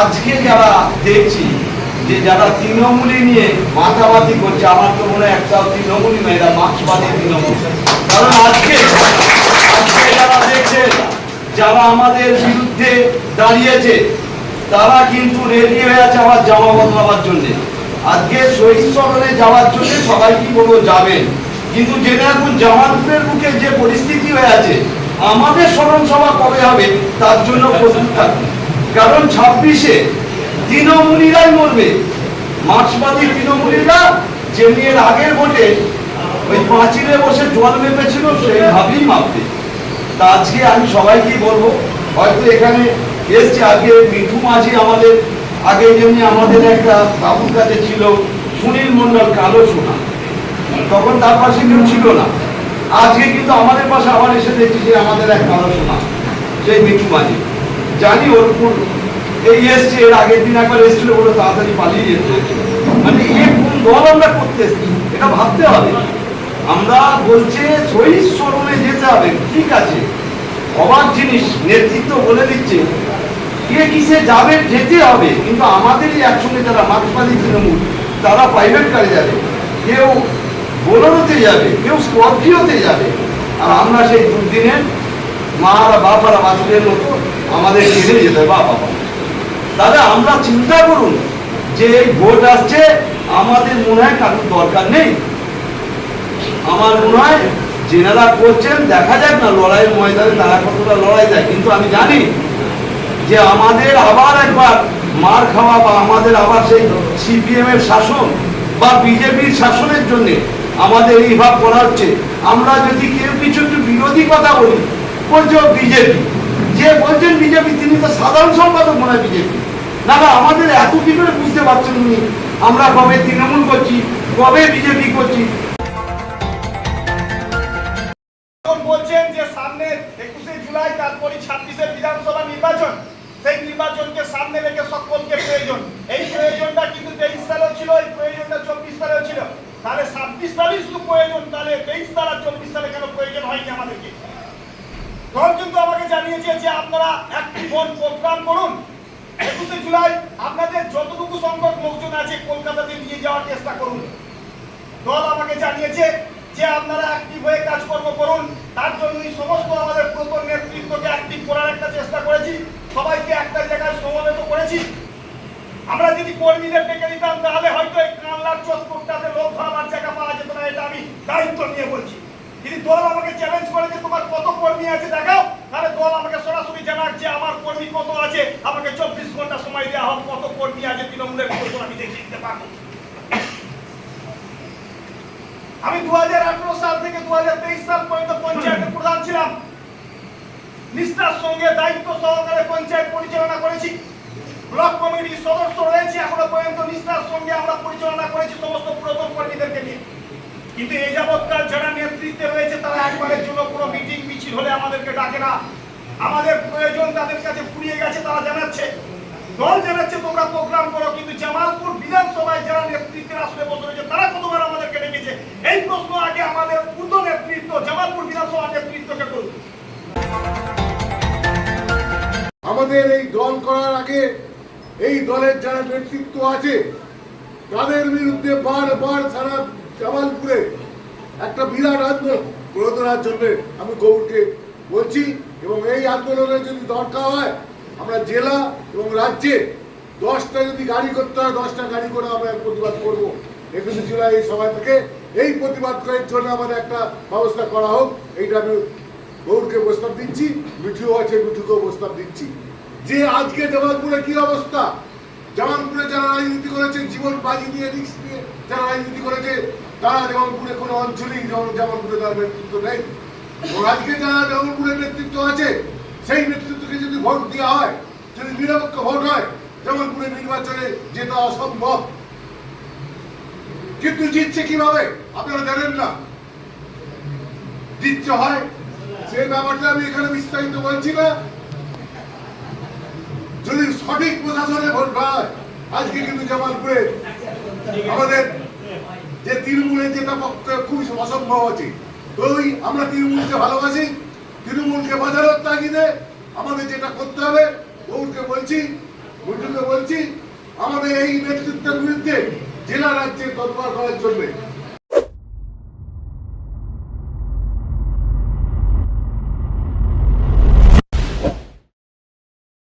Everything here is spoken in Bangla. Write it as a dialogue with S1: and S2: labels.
S1: আজকে যারা দেখছি যে যারা তৃণমূলী নিয়ে মাথামাতি করছে, আমার তো মনে হয় একটাও তৃণমূলী নয়, এরা মার্ক্সবাদী তৃণমূল। কারণ আজকে আজকে যারা দেখছে, যারা আমাদের বিরুদ্ধে দাঁড়িয়েছে, তারা কিন্তু রেডি হয়ে আছে আমার জামা বদলাবার জন্য। আজকে শহীদ সদনে যাওয়ার জন্য সবাই কি বলব, যাবেন। কিন্তু জেনে এখন জামালপুরের বুকে যে পরিস্থিতি হয়ে আছে, আমাদের স্মরণ সভা কবে হবে, তার জন্য প্রস্তুত থাকবে কারণ ছাব্বিশে তৃণমূলীরাই মরবে। মার্ক্সবাদী তৃণমূলীরা যেমনি এর আগের ভোটে ওই পাঁচিলে বসে জল মেপেছিল সে সেইভাবেই মাপবে। তা আজকে আমি সবাইকেই বলব, হয়তো এখানে এসছে আগে মিঠু মাঝি আমাদের, আগে যেমনি আমাদের একটা বাবুর কাছে ছিল, সুনীল মন্ডল কালো সোনা। তখন তার পাশে কেউ ছিল না। আজকে কিন্তু আমাদের পাশে আবার এসে দেখছি যে আমাদের এক কালো সোনা, সেই মিঠু মাঝি। জানি ওর কোন এই এসছে, এর আগের দিন একবার এসেছিল বলে তাড়াতাড়ি পালিয়ে যেতে মানে এ কোন দল আমরা করতে এসেছি, এটা ভাবতে হবে। আমরা বলছে, শহীদ স্মরণে যেতে হবে, ঠিক আছে। অবাক জিনিস, নেতৃত্ব বলে দিচ্ছে। কে কিসে যাবে, যেতে হবে, কিন্তু আমাদেরই একসঙ্গে যারা মার্ক্সবাদী তৃণমূল, তারা প্রাইভেট কারে যাবে। কেউ বোলেরোতে যাবে, কেউ স্করপিওতে যাবে। আর আমরা সেই দুর্দিনে মারা বাপারা বাছুরের মতো আমাদের ছেড়ে যেতে হবে, বাবা। তাহলে আমরা চিন্তা করুন, যে এই ভোট আসছে, আমাদের মনে হয় কারোর দরকার নেই। আমার মনে হয় যেনারা করছেন, দেখা যাক না, লড়াইয়ের ময়দানে তারা কতটা লড়াই দেয়। কিন্তু আমি জানি যে আমাদের আবার একবার মার খাওয়া বা আমাদের আবার সেই সিপিএম এর শাসন বা বিজেপির শাসনের জন্য আমাদের এই ভাব করা হচ্ছে। আমরা যদি কেউ কিছু একটু বিরোধী কথা বলি, বলছে বিজেপি। যে বিজেপি, তিনি তো সাধারণ সম্পাদক মনে হয় বিজেপি। না না, আমাদের এত কি করে বুঝতে পারছেন উনি? আমরা কবে তৃণমূল করছি, কবে বিজেপি করছি?
S2: বলছেন যে সামনে একুশে জুলাই তারপরে ছাব্বিশের বিধানসভা নির্বাচন। সেই নির্বাচনকে সামনে রেখে সকলকে প্রয়োজন। এই প্রয়োজনটা কিন্তু তেইশ সালেও ছিল, এই প্রয়োজনটা চব্বিশ সালেও ছিল। তাহলে ছাব্বিশ সালে শুধু প্রয়োজন, তাহলে তেইশ সালে কেন প্রয়োজন হয়নি আমাদেরকে দল কিন্তু যে আপনারা একটি ফোন প্রোগ্রাম করুন। একুশে জুলাই আপনাদের যতটুকু সংখ্যক লোকজন আছে কলকাতাতে নিয়ে যাওয়ার চেষ্টা করুন। দল আমাকে জানিয়েছে যে আপনারা অ্যাক্টিভ হয়ে কাজকর্ম করুন। তার জন্যই সমস্ত আমাদের প্রথম নেতৃত্বকে অ্যাক্টিভ করার একটা চেষ্টা করেছি। সবাইকে একটা জায়গায় সমবেত করেছি। আমরা যদি কর্মীদের ডেকে দিতাম তাহলে হয়তো এই কানলার চত্বরটাতে লোক ধরাবার জায়গা পাওয়া যেত না, এটা আমি দায়িত্ব নিয়ে বলছি। যদি দল আমাকে চ্যালেঞ্জ করে যে তোমার কত কর্মী আছে দেখাও, তাহলে দল আমাকে সরাসরি জানাক যে আমার কর্মী কত আছে, আমাকে চব্বিশ ঘণ্টা সময় দেওয়া হোক, কত কর্মী আছে তৃণমূলের কত আমি দেখিয়ে দিতে পারব। আমি দুহাজার আঠারো সাল থেকে দুহাজার তেইশ সাল পর্যন্ত পঞ্চায়েতের প্রধান ছিলাম। নিষ্ঠার সঙ্গে দায়িত্ব সহকারে পঞ্চায়েত পরিচালনা করেছি। ব্লক কমিটির সদস্য রয়েছে এখনও পর্যন্ত। নিষ্ঠার সঙ্গে আমরা পরিচালনা করেছি সমস্ত পুরাতন কর্মীদেরকে নিয়ে। কিন্তু এই যাবৎকাল যারা নেতৃত্বে রয়েছে তারা একবারের জন্য কোনো মিটিং মিছিল হলে আমাদেরকে ডাকে না। আমাদের প্রয়োজন তাদের কাছে ফুরিয়ে গেছে তারা জানাচ্ছে। দল জানাচ্ছে তোমরা প্রোগ্রাম করো কিন্তু জামালপুর বিধানসভায় যারা নেতৃত্বের আসলে বসে রয়েছে তারা কতবার আমাদেরকে ডেকেছে? এই প্রশ্ন আগে আমাদের পূর্ণ নেতৃত্ব জামালপুর বিধানসভার নেতৃত্বকে করুন।
S3: আমাদের এই দল করার আগে এই দলের যারা নেতৃত্ব আছে তাদের বিরুদ্ধে বারবার সারা জামালপুরে একটা বিরাট আন্দোলন গড়ে জন্য আমি গৌরকে বলছি, এবং এই আন্দোলনের যদি দরকার হয়, আমরা জেলা এবং রাজ্যে দশটা যদি গাড়ি করতে হয়, দশটা গাড়ি করে আমরা প্রতিবাদ করব। একুশে জুলাই এই সভায় থেকে এই প্রতিবাদ করার জন্য আমাদের একটা ব্যবস্থা করা হোক, এইটা আমি গৌরকে প্রস্তাব দিচ্ছি, মিঠুও আছে, মিঠুকেও প্রস্তাব দিচ্ছি। যে আজকে জামালপুরে কি অবস্থা? জামালপুরে যারা রাজনীতি করেছে, জীবন বাজি দিয়ে রিক্স নিয়ে যারা রাজনীতি করেছে, তারা জামালপুরে কোনো অঞ্চলেই জামালপুরে তার নেতৃত্ব নেই। আজকে যারা জামালপুরের নেতৃত্ব আছে, সেই নেতৃত্বকে যদি ভোট দেওয়া হয়, যদি নিরপেক্ষ ভোট হয়, জামালপুরে নির্বাচনে যেটা অসম্ভব। কিন্তু জিতছে কীভাবে, আপনারা জানেন না। জিতছে হয়, সেই ব্যাপারটা আমি এখানে বিস্তারিত বলছি না। যদি সঠিক প্রশাসনে ভোট হয় আজকে কিন্তু জামালপুরে আমাদের যে তৃণমূলের যেটা খুবই অসম্ভব আছে। ওই আমরা তৃণমূলকে ভালোবাসি, তৃণমূলকে বাজারের তাগিদে আমাদের যেটা করতে হবে গৌরকে বলছি, বৈঠকে বলছি, আমাদের এই নেতৃত্বের বিরুদ্ধে জেলা রাজ্যে তৎপর করার জন্য।